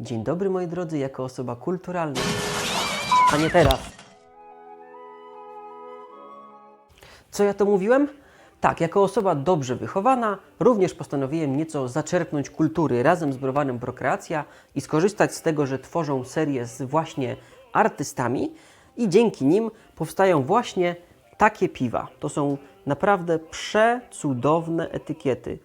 Dzień dobry moi drodzy, jako osoba kulturalna. A nie teraz. Co ja to mówiłem? Tak, jako osoba dobrze wychowana, również postanowiłem nieco zaczerpnąć kultury razem z browarem Prokreacja i skorzystać z tego, że tworzą serię z właśnie artystami i dzięki nim powstają właśnie takie piwa. To są naprawdę przecudowne etykiety.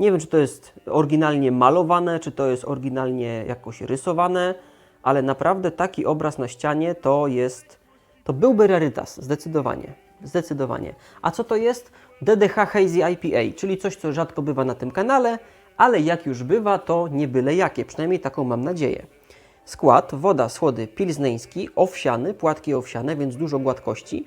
Nie wiem, czy to jest oryginalnie malowane, czy to jest oryginalnie jakoś rysowane, ale naprawdę taki obraz na ścianie to jest, to byłby rarytas, zdecydowanie, zdecydowanie. A co to jest? DDH Hazy IPA, czyli coś, co rzadko bywa na tym kanale, ale jak już bywa, to nie byle jakie, przynajmniej taką mam nadzieję. Skład, woda, słody pilzneński, owsiany, płatki owsiane, więc dużo gładkości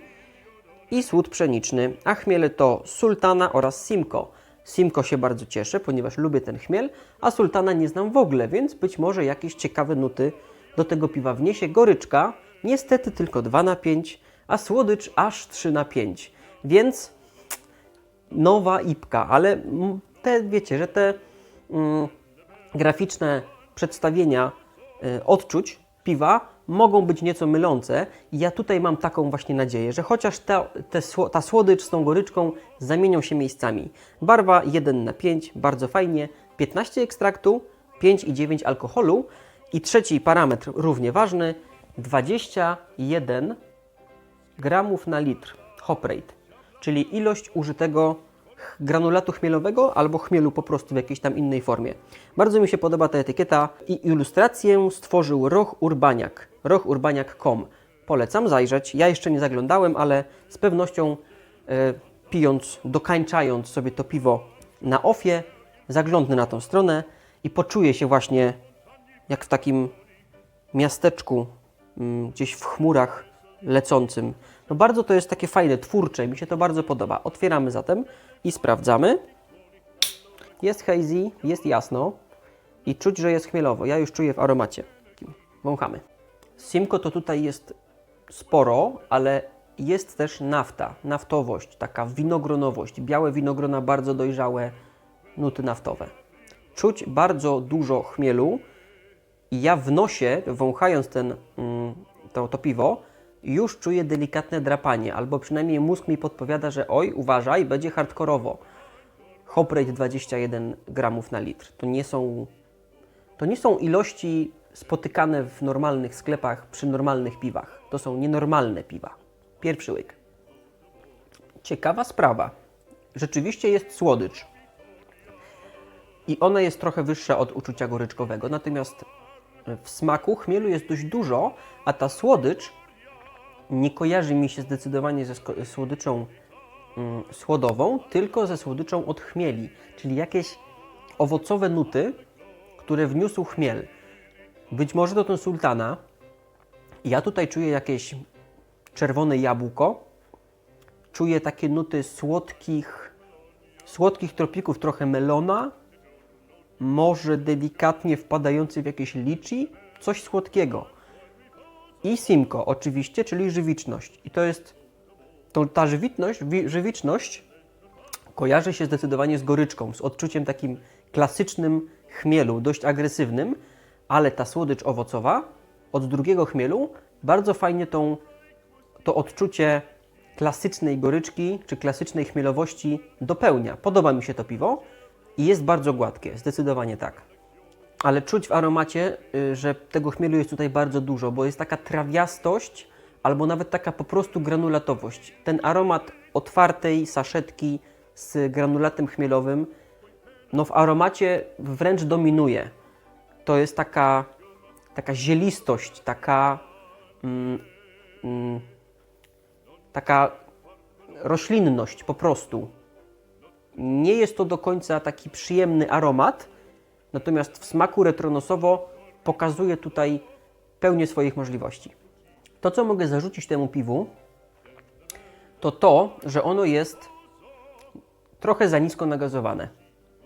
i słód pszeniczny, a chmiele to sultana oraz simko. Simko się bardzo cieszę, ponieważ lubię ten chmiel, a sultana nie znam w ogóle, więc być może jakieś ciekawe nuty do tego piwa wniesie. Goryczka niestety tylko 2 na 5, a słodycz aż 3 na 5. Więc nowa ipka, ale te wiecie, że te mm, graficzne przedstawienia y, odczuć piwa mogą być nieco mylące. I ja tutaj mam taką właśnie nadzieję, że chociaż ta, te, ta słodycz z tą goryczką zamienią się miejscami. Barwa 1 na 5, bardzo fajnie, 15 ekstraktu, 5,9 alkoholu. I trzeci parametr równie ważny, 21 gramów na litr. Hop rate, czyli ilość użytego granulatu chmielowego albo chmielu po prostu w jakiejś tam innej formie. Bardzo mi się podoba ta etykieta i ilustrację stworzył Roch Urbaniak, rochurbaniak.com. Polecam zajrzeć. Ja jeszcze nie zaglądałem, ale z pewnością e, pijąc, dokańczając sobie to piwo na ofie, zaglądnę na tą stronę i poczuję się właśnie jak w takim miasteczku, mm, gdzieś w chmurach lecącym. No bardzo to jest takie fajne, twórcze, mi się to bardzo podoba. Otwieramy zatem i sprawdzamy. Jest hazy, jest jasno i czuć, że jest chmielowo. Ja już czuję w aromacie. Wąchamy. Simko to tutaj jest sporo, ale jest też nafta, naftowość, taka winogronowość. Białe winogrona bardzo dojrzałe, nuty naftowe. Czuć bardzo dużo chmielu, i ja w nosie, wąchając ten, mm, to, to piwo, już czuję delikatne drapanie, albo przynajmniej mózg mi podpowiada, że oj, uważaj, będzie hardkorowo. Hop rate 21 gramów na litr. To nie są, to nie są ilości spotykane w normalnych sklepach przy normalnych piwach. To są nienormalne piwa. Pierwszy łyk. Ciekawa sprawa. Rzeczywiście jest słodycz i ona jest trochę wyższa od uczucia goryczkowego. Natomiast w smaku chmielu jest dość dużo, a ta słodycz nie kojarzy mi się zdecydowanie ze słodyczą mm, słodową, tylko ze słodyczą od chmieli, czyli jakieś owocowe nuty, które wniósł chmiel. Być może to ten sultana. Ja tutaj czuję jakieś czerwone jabłko, czuję takie nuty słodkich, słodkich tropików, trochę melona, może delikatnie wpadający w jakieś liczy, coś słodkiego. I simko oczywiście, czyli żywiczność. I to jest, to, ta żywitność, wi, żywiczność kojarzy się zdecydowanie z goryczką, z odczuciem takim klasycznym chmielu, dość agresywnym, ale ta słodycz owocowa od drugiego chmielu bardzo fajnie tą, to odczucie klasycznej goryczki czy klasycznej chmielowości dopełnia. Podoba mi się to piwo i jest bardzo gładkie, zdecydowanie tak. Ale czuć w aromacie, y, że tego chmielu jest tutaj bardzo dużo, bo jest taka trawiastość albo nawet taka po prostu granulatowość. Ten aromat otwartej saszetki z granulatem chmielowym, no w aromacie wręcz dominuje. To jest taka, taka zielistość, taka, mm, mm, taka roślinność po prostu. Nie jest to do końca taki przyjemny aromat, natomiast w smaku retronosowo pokazuje tutaj pełnię swoich możliwości. To, co mogę zarzucić temu piwu, to to, że ono jest trochę za nisko nagazowane.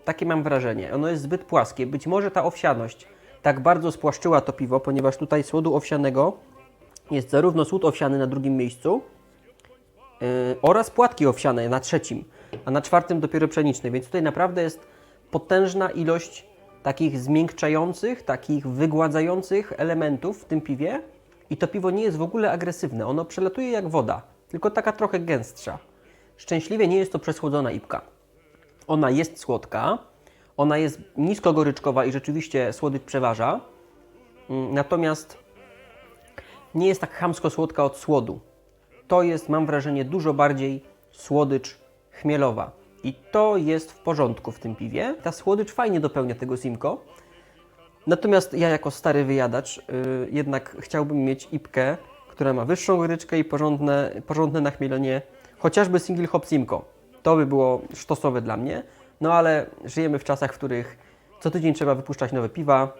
Takie mam wrażenie. Ono jest zbyt płaskie. Być może ta owsianość tak bardzo spłaszczyła to piwo, ponieważ tutaj słodu owsianego jest zarówno słód owsiany na drugim miejscu, yy, oraz płatki owsiane na trzecim, a na czwartym dopiero pszeniczny, więc tutaj naprawdę jest potężna ilość takich zmiękczających, takich wygładzających elementów w tym piwie. I to piwo nie jest w ogóle agresywne. Ono przelatuje jak woda, tylko taka trochę gęstsza. Szczęśliwie nie jest to przeschłodzona ipka. Ona jest słodka, ona jest nisko goryczkowa i rzeczywiście słodycz przeważa. Mm, Natomiast nie jest tak chamsko słodka od słodu. To jest, mam wrażenie, dużo bardziej słodycz chmielowa. I to jest w porządku w tym piwie. Ta słodycz fajnie dopełnia tego Simco. Natomiast ja jako stary wyjadacz y, jednak chciałbym mieć ipkę, która ma wyższą goryczkę i porządne, porządne nachmielenie, chociażby single hop Simco. To by było sztosowe dla mnie. No ale żyjemy w czasach, w których co tydzień trzeba wypuszczać nowe piwa.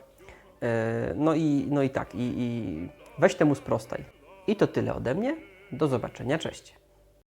E, No i, no i tak, i, i weź temu sprostaj. I to tyle ode mnie. Do zobaczenia, cześć.